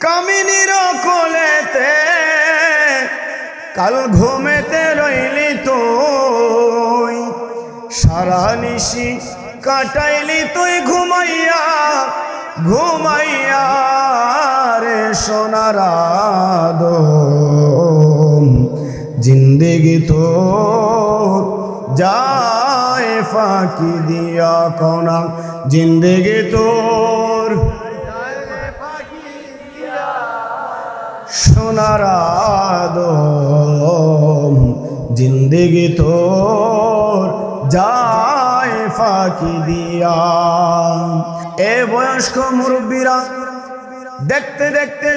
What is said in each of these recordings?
কামিনীর কাল ঘুমেতে রইলি তুই, সারা নিশি কাটাইলি তুই ঘুমাইয়া ঘুমাইয়া রে সোনার আদম, জিন্দেগি তো যায় ফাঁকি দিয়া কোনা, জিন্দেগি তোর। সোনার জিন্দেগি তোর। যায় ফাঁকি দিয়া। এ বয়স্ক মুরব্বীরা, দেখতে দেখতে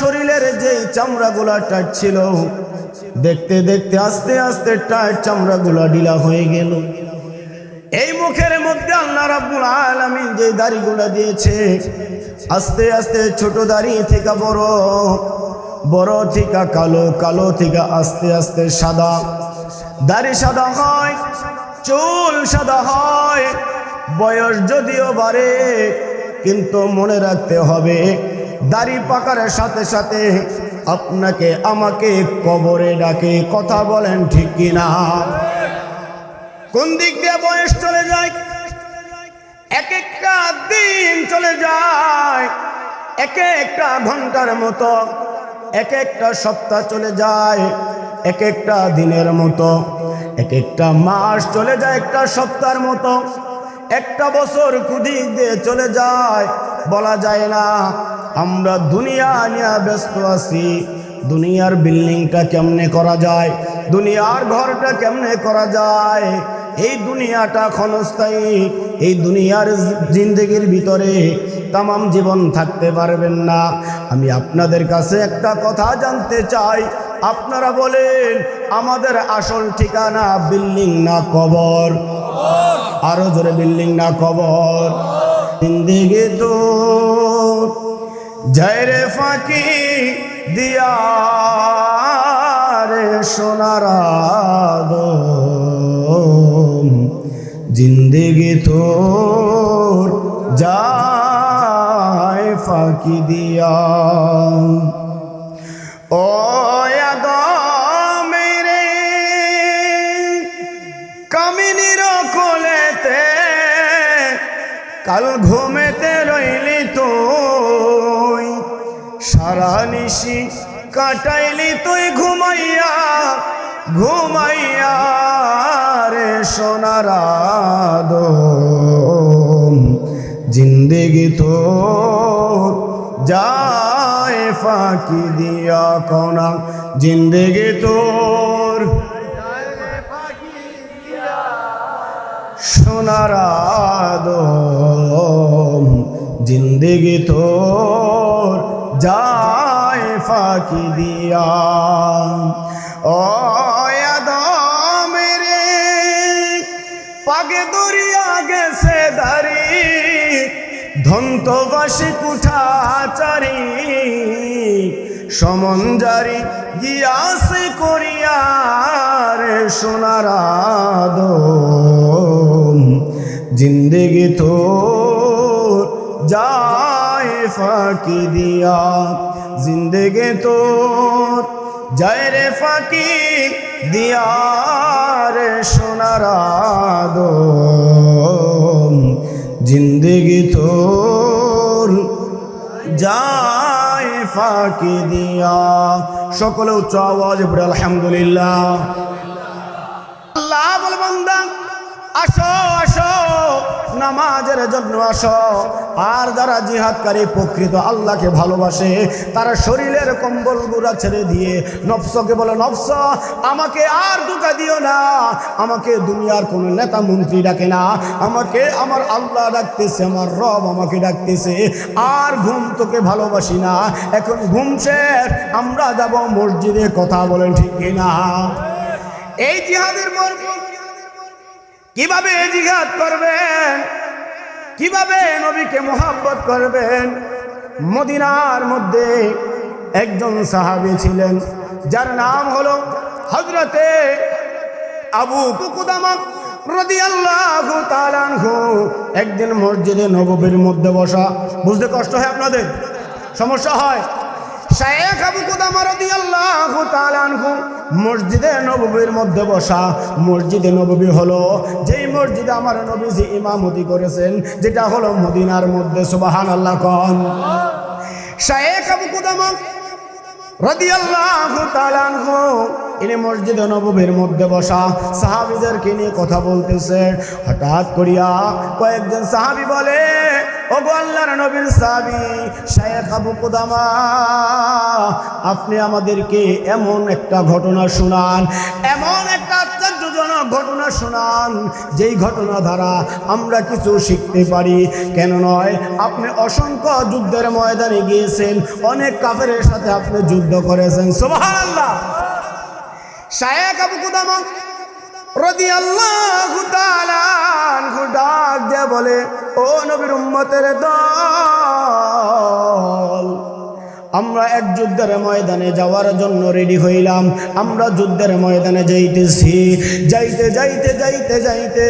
শরীরের যে চামড়াগুলা টাইট ছিল, দেখতে দেখতে আস্তে আস্তে টাইট চামড়াগুলা ঢিলা হয়ে গেল। এই মুখের মধ্যে আল্লাহ রাব্বুল আলামিন যে দাড়িগুলা দিয়েছে, আস্তে আস্তে ছোট দাড়ি থেকে বড় বড় থেকে কালো কালো থেকে আস্তে আস্তে সাদা। দাড়ি সাদা হয়, চুল সাদা হয়, বয়স যদিও বাড়ে, কিন্তু মনে রাখতে হবে, দাড়ি পাকার সাথে সাথে আপনাকে আমাকে কবরে ডাকে, কথা বলেন ঠিক কিনা? কোন দিক দিয়ে বয়স চলে যায়? এক একটা দিন চলে যায়, এক একটা ঘণ্টার মতো, এক একটা সপ্তাহ চলে যায়, এক একটা দিনের মতো, এক একটা মাস চলে যায় একটা সপ্তাহের মতো, একটা বছর কুদিক দিয়ে চলে যায়, বলা যায় না, আমরা দুনিয়া নিয়ে ব্যস্ত আছি দুনিয়ার বিল্ডিংটা কেমনে করা যায়? দুনিয়ার ঘরটা কেমনে করা যায়? এই দুনিয়াটা ক্ষণস্থায়ী, এই দুনিয়ার জিন্দগির ভিতরে তামাম জীবন থাকতে পারবেন না। আমি আপনাদের কাছে একটা কথা জানতে চাই। আপনারা বলেন, আমাদের আসল ঠিকানা বিল্ডিং না কবর? আরও জোরে, বিল্ডিং না কবর? জিন্দিগি তো ঝরে ফাঁকি দিয়া রে সোনার জিন্দিগি তোর যায় ফাঁকি দিয়া। ও মেরে কামিনীর কোলেতে কাল ঘুমেতে সারা কাটাইলি তুই ঘুমাইয়া ঘুমাইয়া রে সোনার আদম। জিন্দেগি তো যায় ফাঁকি দিয়া কোনা। জিন্দেগি তোর সোনার জিন্দেগি তোর যায় ফাঁকি দিয়া। ও পাগে দরিয়া গেছে দারি ধন্তবাসী কুঠাচারি, সমঞ্জারি গিয়াসে করিয়ার সোনার আদম। জিন্দেগি তো যায় ফাঁকি দিয়া। জিন্দেগে তোর যায় রে ফাঁকি দিয়া রে সোনার আদম। জিন্দেগি তোর যায় ফাঁকি দিয়া। সকলে উচ্চ আওয়াজ আলহামদুলিল্লাহ। আল্লাহ বলে বান্দা আসো আসো, নামাজের জন্য আসো। আর যারা জিহাদকারী প্রকৃত আল্লাহকে ভালোবাসে, তারা শরীরের কম্বল গুড়া ছেড়ে দিয়ে নফসকে বলে, নফস, আমাকে আর দুকা দিও না। আমাকে দুনিয়ার কোনো নেতা মন্ত্রী ডাকে না। আমাকে আমার আল্লাহ ডাকতেছে, আমার রব আমাকে ডাকতেছে। আর ঘুম তোকে ভালোবাসি না। এখন ঘুম শেষ, আমরা যাব মসজিদে কথা বলেন ঠিক না এই জিহাদের মর্ম কীভাবে জিহাদ করবেন? কীভাবে নবীকে মোহাব্বত করবেন? মদিনার মধ্যে একজন সাহাবী ছিলেন, যার নাম হলো হজরতে আবু একদিন মসজিদে নববীর মধ্যে বসা। বুঝতে কষ্ট হয় আপনাদের? সমস্যা হয়? শায়েখ আবু কুদামা রাদিয়াল্লাহু তাআলা আনহু মসজিদে নববীর মধ্যে বসা। মসজিদে নববী হলো যেই মসজিদে আমার নবীজি ইমামতি করেছেন, যেটা হলো মদিনার মধ্যে, সুবহানাল্লাহ কন। শায়েখ আবু কুদামা রাদিয়াল্লাহু তাআলা আনহু ইনি মসজিদে নববীর মধ্যে বসা সাহাবীদেরকে নিয়ে কথা বলতেছে। হঠাৎ করিয়া কয়েকজন সাহাবী বলে ও গো আল্লাহর নবীর সাহাবী, শায়েখ আবু কুদামা, আপনি আমাদেরকে এমন একটা ঘটনা শোনান, এমন একটা আশ্চর্যজনক ঘটনা শোনান, যেই ঘটনা দ্বারা আমরা কিছু শিখতে পারি। কেন নয়, আপনি অসংখ্য যুদ্ধের ময়দানে গিয়েছেন, অনেক কাফেরের সাথে আপনি যুদ্ধ করেছেন। সুবহানাল্লাহ! শায়েখ আবু কুদামা রদি আল্লাহ ডাক দিয়ে বলে ও নবীর উম্মতের দল আমরা এক যুদ্ধের ময়দানে যাওয়ার জন্য রেডি হইলাম। আমরা যুদ্ধের ময়দানে যাইতেছি। যাইতে যাইতে যাইতে যাইতে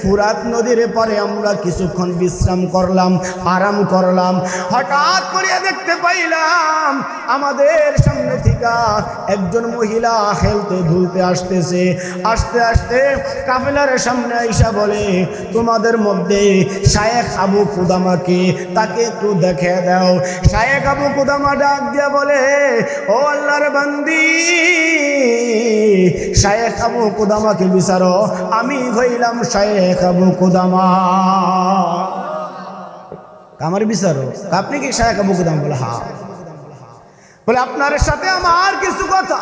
ফুরাত নদীর পরে আমরা কিছুক্ষণ বিশ্রাম করলাম, আরাম করলাম। হঠাৎ করিয়া দেখতে পাইলাম আমাদের সামনে থেকে একজন মহিলা খেলতে ধুলতে আসতেছে। আসতে আসতে কাফেলার সামনে আইসা বলে, তোমাদের মধ্যে শায়েখ আবু কুদামাকে তাকে একটু দেখে দাও। শায়েখ আবু কুদামা ডাক দিয়া বলে, ও আল্লাহর বান্দি, শায়েখ আবু কুদামাকে বিচারো? আমি হইলাম শায়েখ আবু কুদামা। আমার বিচারো। আপনি কি শায়েখ আবু কুদামা বলে? হ্যাঁ। বলে, আপনার সাথে আমার কিছু কথা।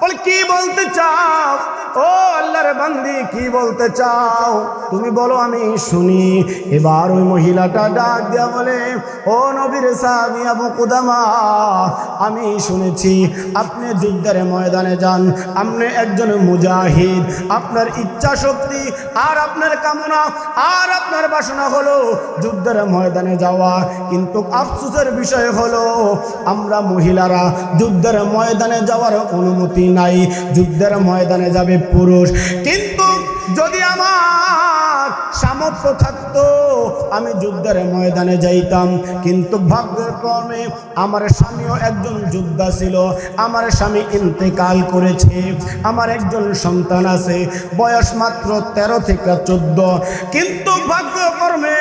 বলে, কি বলতে চাও? ও আল্লাহর বান্দি, কি বলতে চাও? তুমি বলো, আমি শুনি। এবার ওই মহিলাটা ডাক দেয়া বলে, ও নবীর সাহাবি আবু কুদামা, আমি শুনেছি, আপনি যুদ্ধের ময়দানে যান। আপনি একজন মুজাহিদ। আপনার ইচ্ছা শক্তি আর আপনার কামনা আর আপনার বাসনা হলো যুদ্ধের ময়দানে যাওয়া। কিন্তু আফসোসের বিষয় হলো, আমরা মহিলারা যুদ্ধের ময়দানে যাওয়ার অনুমতি নাই, যুদ্ধের ময়দানে যাবে পুরুষ। কিন্তু যদি আমার সামর্থ্য থাকতো, আমি যুদ্ধের ময়দানে যাইতাম। কিন্তু ভাগ্যের ক্রমে আমার স্বামীও একজন যোদ্ধা ছিল। আমার স্বামী ইন্তেকাল করেছে। আমার একজন সন্তান আছে, বয়স মাত্র তেরো থেকে চোদ্দ। কিন্তু ভাগ্যকর্মে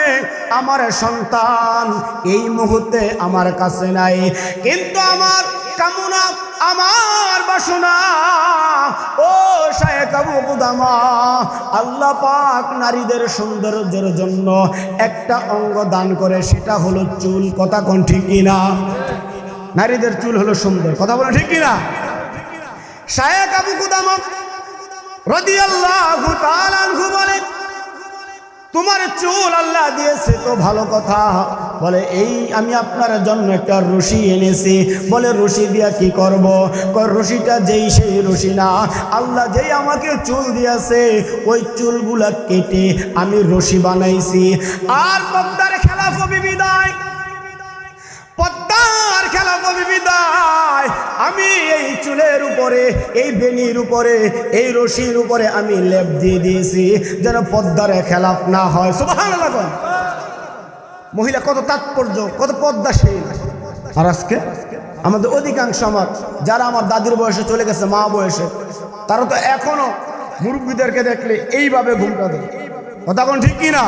আমার সন্তান এই মুহূর্তে আমার কাছে নাই। কিন্তু আমার কামনা, আমার বাসনা। ও কুদামা, আল্লাহ পাক নারীদের সৌন্দর্যের জন্য একটা অঙ্গ দান করে, সেটা হলো চুল। কথা কোন ঠিক কিনা? নারীদের চুল হলো সুন্দর। কথা বলে ঠিক কিনা? শায়েখ আবু কুদামা রাদিয়াল্লাহু তাআলা আনহু বলে তোমার চুল আল্লাহ দিয়েছে তো ভালো কথা। বলে, এই আমি আপনার জন্য একটা রশি এনেছি। বলে, রশি দিয়া কি করব? কর, রশিটা যেই সেই রশি না। আল্লাহ যেই আমাকে চুল দিয়েছে, ওই চুলগুলা কেটে আমি রশি বানাইছি। আর পদ্মার খেলাফ বিদায়। আমি এই চুলের উপরে, এই বেনির উপরে, এই রশির উপরে আমি লেপ দিয়ে দিয়েছি, যেন পদ্মার খেলাফ না হয়। মহিলা, কত তাৎপর্য, কত পদ্মাশীল আর আজকে আমাদের অধিকাংশ আমার, যারা আমার দাদির বয়সে চলে গেছে, মা বয়সে, তারা তো এখনও মুরব্বীদেরকে দেখলে এইভাবে ঘুমটা দেয়। কথা কোন ঠিক কি না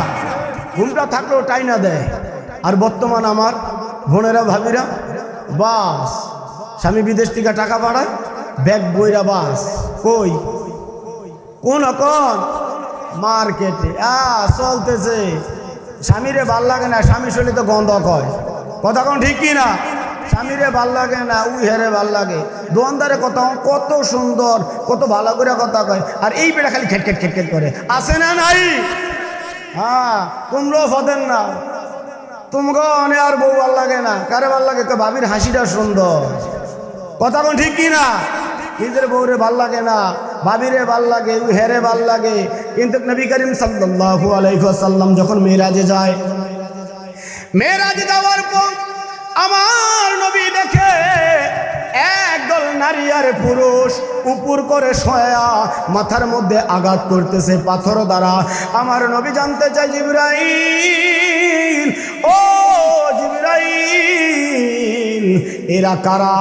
ঘুমটা থাকলেও টাই না দেয়। আর বর্তমান আমার বোনেরা, ভাবিরা বাস। স্বামী বিদেশ থেকে টাকা পাঠায়, ব্যাগ বইরা বাস। কই? কোন কোন মার্কেটে। আ, চলতেছে। স্বামীরে ভালো লাগে না, স্বামী শরীরে তো গন্ধ কয়। কথা কোন ঠিক কি না স্বামীরে ভালো লাগে না উই হেরে ভালো লাগে। দোয়ানদারে কথা কত সুন্দর, কত ভালো করে কথা কয়। আর এই বেটা খালি খেট খেট খেট খেট করে। আসে না নাই? হ্যাঁ তোমরাও ফদেন না। তোমাকে আর বউ ভালো লাগে না। কারে ভালো লাগে? কয় ভাবির হাসিটা সুন্দর। কথা কোন ঠিক কি না নিজের বউরে ভালো লাগে না, ভাবিরে ভালো লাগে হেরে ভালো লাগে। কিন্তু নবী করিম সাল্লাল্লাহু আলাইহি ওয়াসাল্লাম যখন মেরাজে যায় মেরাজে যাওয়ার পর আমার নবী দেখে একদল নারী আর পুরুষ উপর করে শয়া মাথার মধ্যে আঘাত করতেছে পাথর দ্বারা। আমার নবী জানতে চাই ও জিব্রাইল, এরা কারা?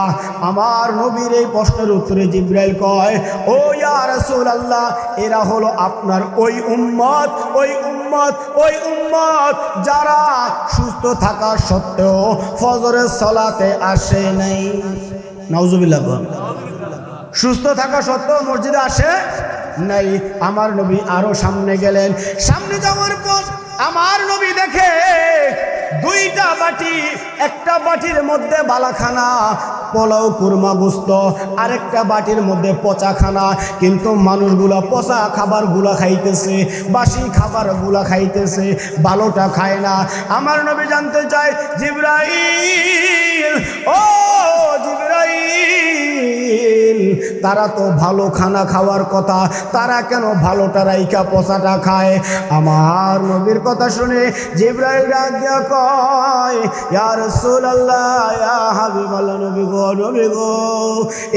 আমার নবীর এই প্রশ্নের উত্তরে জিব্রাইল কয়, ও ইয়ার আল্লাহ এরা হলো আপনার ওই উম্মত ওই উম্মত ওই উম্মত, যারা সুস্থ সত্ত্বেও ফজরের সলাতে আসে নাই। নাউজুবিল্লাহ সুস্থ থাকা সত্ত্বেও মসজিদে আসে নাই। আমার নবী আরও সামনে গেলেন। সামনে যাওয়ার পর আমার নবী দেখে দুইটা বাটি, একটা বাটির মধ্যে বালাখানা, পোলাও, কুরমা, গুস্ত, আরেকটা বাটির মধ্যে পচা খানা কিন্তু মানুষগুলা পচা খাবারগুলা খাইতেছে, বাসি খাবারগুলা খাইতেছে, ভালোটা খায় না। আমার নবী জানতে চায়, জিব্রাইল, ও জিব্রাইল তারা তো ভালো খানা খাওয়ার কথা, তারা কেন ভালোটা রাইকা পচাটা খায়? আমার নবীর কথা শুনে জিব্রাইল কয়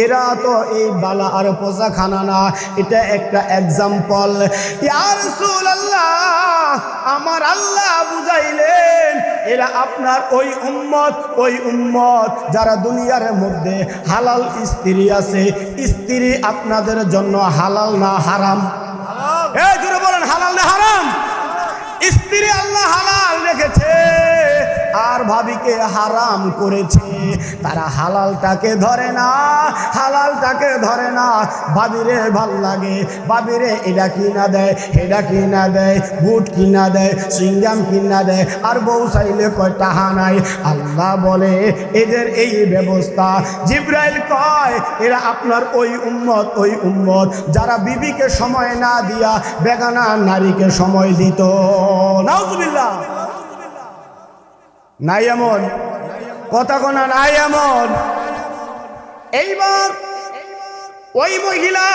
এরা তো এই বালা আর পচা খানা না, এটা একটা এক্সাম্পল ইয়া রাসূলুল্লাহ, আমার আল্লাহ বুঝাইলেন, এরা আপনার ওই উম্মত ওই উম্মত যারা দুনিয়ার মধ্যে হালাল স্ত্রী আছে স্ত্রী আপনাদের জন্য হালাল না হারাম? এই জোরে বলেন হালাল না হারাম? স্ত্রী আল্লাহ হালাল রেখেছে। আর ভাবিকে হারাম করেছে। তারা হালালটাকে ধরে না, হালালটাকে ধরে না। ভাবিরে ভালো লাগে, ভাবিরে এটা কিনা দেয় এটা কিনা দেয়, বুট কিনা দেয় সিঙ্গাম কিনা দেয়, আর বউ চাইলে কয় টাহা নাই আল্লাহ বলে, এদের এই ব্যবস্থা। জিব্রাইল কয়, এরা আপনার ওই উম্মত ওই উম্মত। যারা বিবিকে সময় না দিয়া বেগানা নারীকে সময় দিত। নাউজুবিল্লাহ। নাই এমন। কথা কোনা নাই এমন। এইবার ওই মহিলা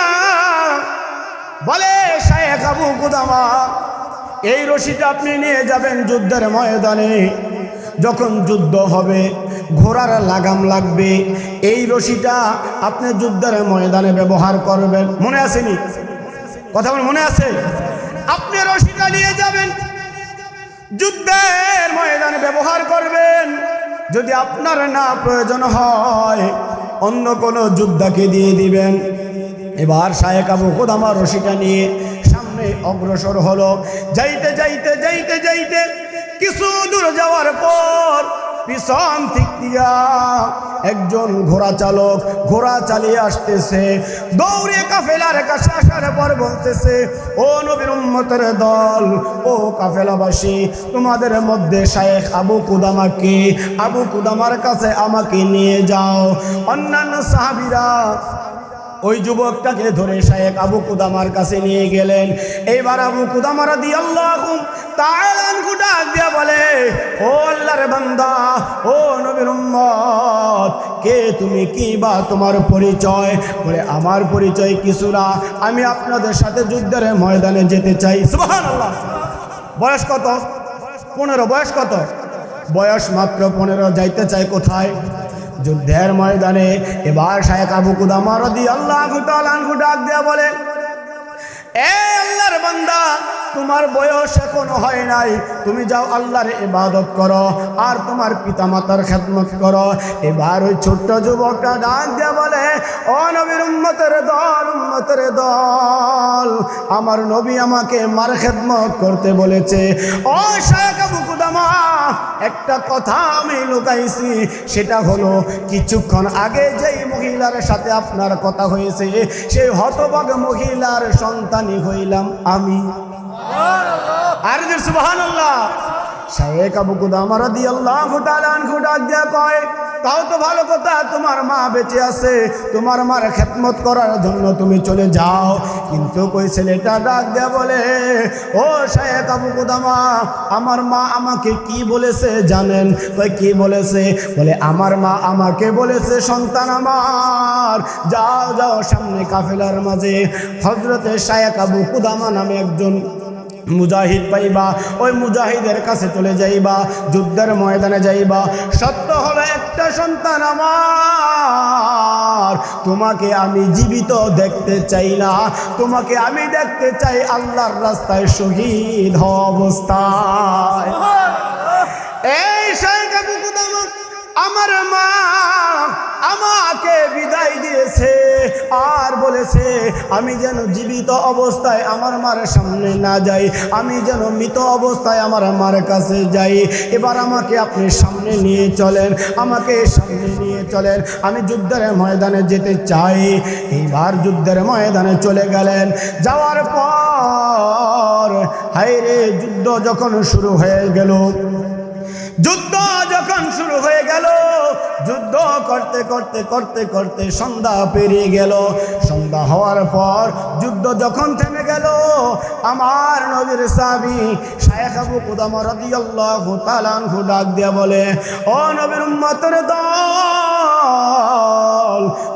বলে, শায়েখ কুদামা, এই রশিটা আপনি নিয়ে যাবেন যুদ্ধের ময়দানে। যখন যুদ্ধ হবে, ঘোড়ার লাগাম লাগবে। এই রশিটা আপনি যুদ্ধের ময়দানে ব্যবহার করবেন। মনে আসেনি? কথা মনে আছে? আপনি রশিটা নিয়ে যাবেন যুদ্ধের ময়দানে ব্যবহার করবেন। যদি আপনার না প্রয়োজন হয়, অন্য কোনো যোদ্ধাকে দিয়ে দিবেন। এবার শায়েক আবু খোদামা রশিটা নিয়ে সামনে অগ্রসর হলো। যাইতে যাইতে যাইতে যাইতে কিছু দূর যাওয়ার পর পিছন দিক দিয়া একজন ঘোড়া চালক, ঘোড়া চালিয়ে আসতেছে। দৌড়ে কাফেলার কাছে আসার পর বলতেছে, ও নবীর উম্মতের দল, ও কাফেলাবাসী, তোমাদের মধ্যে শায়েখ আবু কুদামাকে আবু কুদামার কাছে আমাকে নিয়ে যাও। অন্যান্য সাহাবিরা ওই যুবকটাকে ধরে শায়েক আবু কুদামার কাছে নিয়ে গেলেন। এইবার আবু কুদামারা দি আল্লাহ তাআলান গুডা দিয়া বলে, ও আল্লাহর বান্দা, ও নবীর কে তুমি, কি বা তোমার পরিচয়? বলে, আমার পরিচয় কিছু না, আমি আপনাদের সাথে যুদ্ধের ময়দানে যেতে চাই। সুবহানাল্লাহ। বয়স কত? পনেরো। বয়স কত? বয়স মাত্র পনেরো। যাইতে চাই কোথায়? যুদ্ধের ময়দানে এবার শায়ক আবু কুদামা রদি আল্লাহ ডাক দেয়া বলে এ আল্লাহর বান্দা তোমার বয়স এখনও হয় নাই। তুমি যাও আল্লাহর ইবাদত করো আর তোমার পিতামাতার খেদমত করো। এবার ওই ছোট্ট যুবকটা ডাক দিয়ে বলে, ও নবীর উম্মতের দল উম্মতের দল, আমার নবী আমাকে মার খেদমত করতে বলেছে। ও কুদামা, একটা কথা আমি লুকাইছি, সেটা হলো কিছুক্ষণ আগে যেই মহিলার সাথে আপনার কথা হয়েছে, সেই হতভাগ মহিলার সন্তানই হইলাম আমি। আর সুবাহান আল্লাহ শায়েক আবু কুদামা রাদিয়াল্লাহু তাআলা আনহু ডাক দিয়া কয়, তাও তো ভালো কথা, তোমার মা বেঁচে আছে, তোমার মার খেদমত করার জন্য তুমি চলে যাও। কিন্তু কই ছেলেটা ডাক দেয়া বলে, ও শায়েক আবু কুদামা, আমার মা আমাকে কি বলেছে জানেন? কই কি বলেছে? বলে, আমার মা আমাকে বলেছে, সন্তান আমার, যাও যাও সামনে কাফেলার মাঝে। হজরতে শায়েক আবু কুদামা নামে একজন মুজাহিদ পাইবা ওই মুজাহিদের কাছে চলে যাইবা যুদ্ধের ময়দানে যাইবা। সত্য হলো একটা সন্তান আমার তোমাকে আমি জীবিত দেখতে চাই না। তোমাকে আমি দেখতে চাই আল্লাহর রাস্তায় শহীদ অবস্থায়। এই কুদামা আমার মা আমাকে বিদায় দিয়েছে আর বলেছে, আমি যেন জীবিত অবস্থায় আমার মার সামনে না যাই, আমি যেন মৃত অবস্থায় আমার মার কাছে যাই। এবার আমাকে আপনি সামনে নিয়ে চলেন, আমাকে সামনে নিয়ে চলেন। আমি যুদ্ধের ময়দানে যেতে চাই। এইবার যুদ্ধের ময়দানে চলে গেলেন। যাওয়ার পর হাইরে যুদ্ধ যখন শুরু হয়ে গেল যুদ্ধ যখন শুরু হয়ে গেল, যুদ্ধ করতে করতে করতে করতে সন্ধ্যা পেরিয়ে গেল। সন্ধ্যা হওয়ার পর যুদ্ধ যখন থেমে গেল, আমার নবীর সাবি ডাক বলে নবীর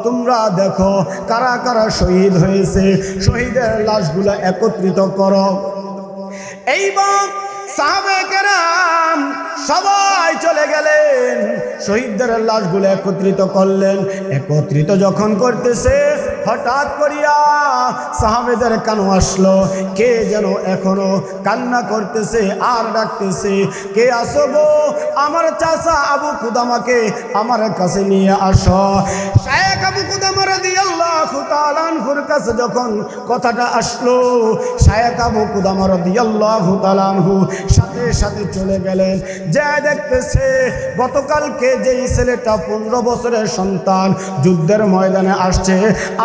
তোমরা দেখো কারা কারা শহীদ হয়েছে। শহীদের লাশগুলো একত্রিত করো। এইবার সবাই চলে গেলেন। শহীদদের লাশগুলো একত্রিত করলেন। একত্রিত যখন করতেছে, হঠাৎ করিয়া সাহাবেদের কানো আসলো। কে যেন এখনও কান্না করতেছে, আর ডাকতেছে, কে আসো গো? আমার চাচা আবু কুদামাকে আমার কাছে নিয়ে আসো। শায়েখ আবু কুদামা রাদিয়াল্লাহু তাআলা আনহুর কাছে যখন কথাটা আসলো সায়াকাবু কুদামর দিয়াল্লাহু তালানহু সাথে সাথে চলে গেলেন। যা দেখতেছে, গতকালকে যেই ছেলেটা পনেরো বছরের সন্তান, যুদ্ধের ময়দানে আসছে।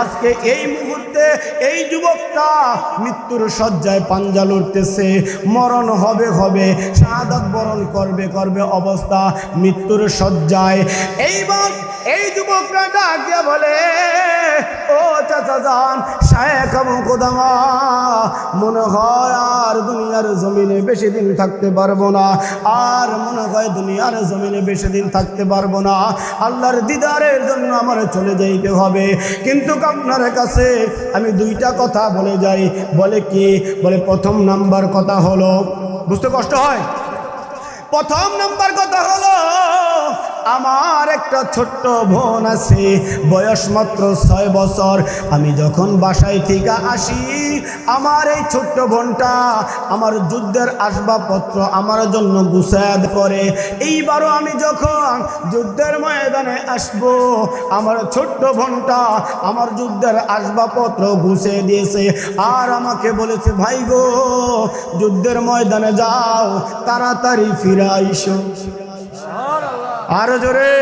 আজকে এই মুহূর্তে এই যুবকটা মৃত্যুর শয্যায় পাঞ্জা লড়তেছে। মরণ হবে হবে, শাহাদাত বরণ করবে করবে অবস্থা মৃত্যুর শয্যায়। এইবার এই যুবকরা ডাক দিয়ে বলে, ও চাচা যান শায়েখ আবু কোদামা, মনে হয় আর দুনিয়ার জমিনে বেশি দিন থাকতে পারব না। আর মনে হয় দুনিয়ার জমিনে বেশি দিন থাকতে পারব না। আল্লাহর দিদারের জন্য আমার চলে যাইতে হবে। কিন্তু আপনার কাছে আমি দুইটা কথা বলে যাই। বলে কি? বলে প্রথম নাম্বার কথা হলো, বুঝতে কষ্ট হয়? প্রথম নাম্বার কথা হলো আমার একটা ছোট্ট বোন আছে, বয়স মাত্র ছয় বছর। আমি যখন বাসায় থেকে আসি, আমার এই ছোট্ট বোনটা আমার যুদ্ধের আসবাবপত্র আমার জন্য গুছায়াদ করে। এইবারও আমি যখন যুদ্ধের ময়দানে আসব, আমার ছোট্ট বোনটা আমার যুদ্ধের আসবাবপত্র গুছিয়ে দিয়েছে। আর আমাকে বলেছে, ভাই গো, যুদ্ধের ময়দানে যাও, তাড়াতাড়ি ফিরে আইসো। আরও জোরে।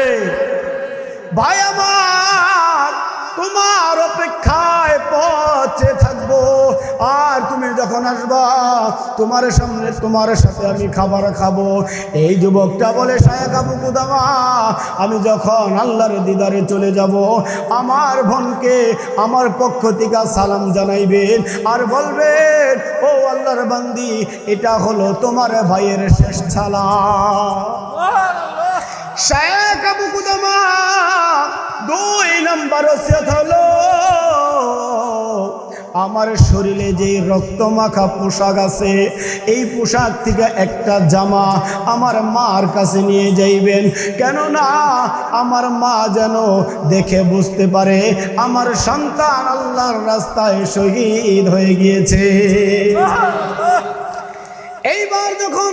ভাই আমার, তোমার অপেক্ষায় পচে থাকব। আর তুমি যখন আসবা, তোমার সামনে, তোমার সাথে আমি খাবার খাব। এই যুবকটা বলে শায়েখ আবু কুদামা, আমি যখন আল্লাহর দিদারে চলে যাব, আমার বোনকে আমার পক্ষ থেকে সালাম জানাইবেন আর বলবেন, ও আল্লাহর বান্দি, এটা হলো তোমার ভাইয়ের শেষ ছালা শেখ আবু কুদামা দুই নাম্বার ওসিয়ত হলো আমার শরীরে যে রক্ত মাখা পোশাক আছে এই পোশাক থেকে একটা জামা আমার মার কাছে নিয়ে যাইবেন। কেননা আমার মা যেন দেখে বুঝতে পারে আমার সন্তান আল্লাহর রাস্তায় শহীদ হয়ে গিয়েছে। এইবার যখন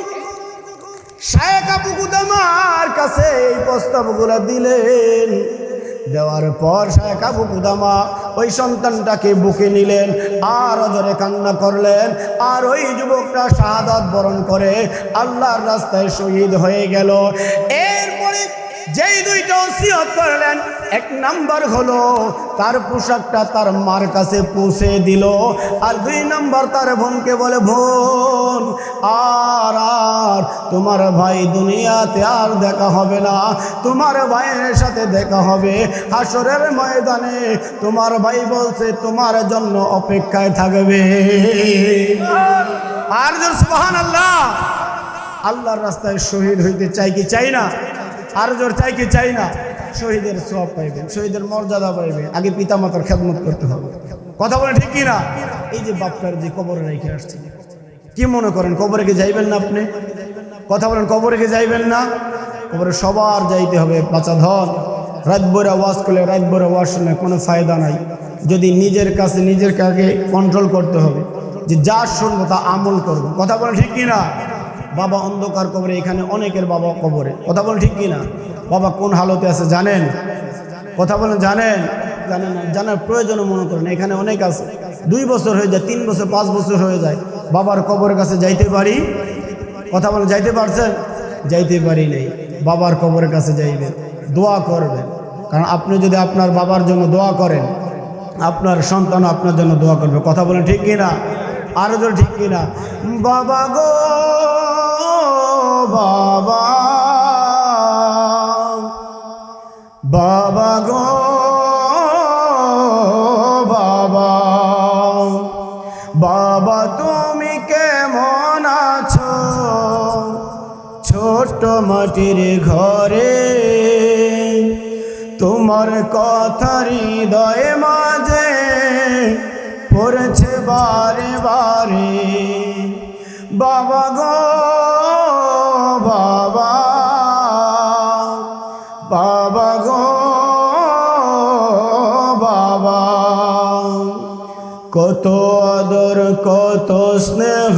শায়েক আবু কাছে এই প্রস্তাবগুলো দিলেন। দেওয়ার পর শায়েক আবু ওই সন্তানটাকে বুকে নিলেন, আর অজরে কান্না করলেন, আর ওই যুবকটা শাহাদাত বরণ করে আল্লাহর রাস্তায় শহীদ হয়ে গেল। এরপরে যেই দুইটা ওসিয়ত করলেন, এক নাম্বার হলো তার পোশাকটা তার মার কাছে পৌঁছে দিল, আর দুই নাম্বার তার বোনকে বলে, বোন, আর তোমার ভাই দুনিয়াতে আর দেখা হবে না। তোমার ভাইয়ের সাথে দেখা হবে হাসরের ময়দানে। তোমার ভাই বলছে, তোমার জন্য অপেক্ষায় থাকবে। আর জোর আল্লাহ আল্লাহর রাস্তায় শহীদ হইতে চাই কি চাই না? আর জোর চাই কি চাই না? শহীদের সব পাইবেন, শহীদের মর্যাদা পাইবেন। আগে পিতা মাতার খেদমত করতে হবে। কথা বলে ঠিক কি না এই যে বাপটার যে কবরে রেখে আসছে, কি মনে করেন, কবরে কি যাইবেন না আপনি? কথা বলেন, কবরে কি যাইবেন না? কবরে সবার যাইতে হবে বাচ্চা ধর। রাত বইরা ওয়াশ করলে রাত বইরা ওয়াশ শুনে কোনো ফায়দা নাই। যদি নিজের কাছে, নিজের কাকে কন্ট্রোল করতে হবে, যে যা শুনব তা আমল করব। কথা বলেন ঠিক কি না বাবা অন্ধকার কবরে, এখানে অনেকের বাবা কবরে। কথা বলেন ঠিক কি না বাবা কোন হালতে আছে জানেন? কথা বলেন, জানেন? জানেন না, জানার প্রয়োজনও মনে করেন, এখানে অনেক আছে। দুই বছর হয়ে যায়, তিন বছর, পাঁচ বছর হয়ে যায়। বাবার কবরের কাছে যাইতে পারি? কথা বলে যাইতে পারছেন? যাইতে পারি নেই। বাবার কবরের কাছে যাইবেন দোয়া করবেন। কারণ আপনি যদি আপনার বাবার জন্য দোয়া করেন, আপনার সন্তান আপনার জন্য দোয়া করবে। কথা বলেন ঠিক কিনা? আরও জোর ঠিক কিনা? বাবা গো, বাবা বাবা গো, বাবা বাবা, তুমি কেমন ছোট মাটির ঘরে। তোমার কথা হৃদয়ে মাঝে পড়েছে বারে বারে। বাবা গো, বাবা বাবা বাবা। কত আদর, কত স্নেহ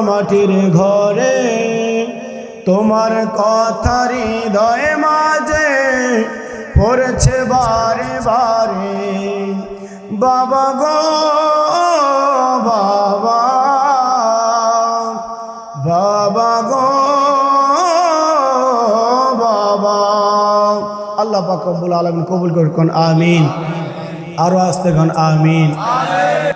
মাটির ঘরে। তোমার কথা হৃদয় মাঝে পড়ছে বারে বারে। বাবা গো, বাবা বাবা গো, বাবা। আল্লাহ পাক রব্বুল আলামিন কবুল করুন, আমিন। আরও আসতে গান আমিন।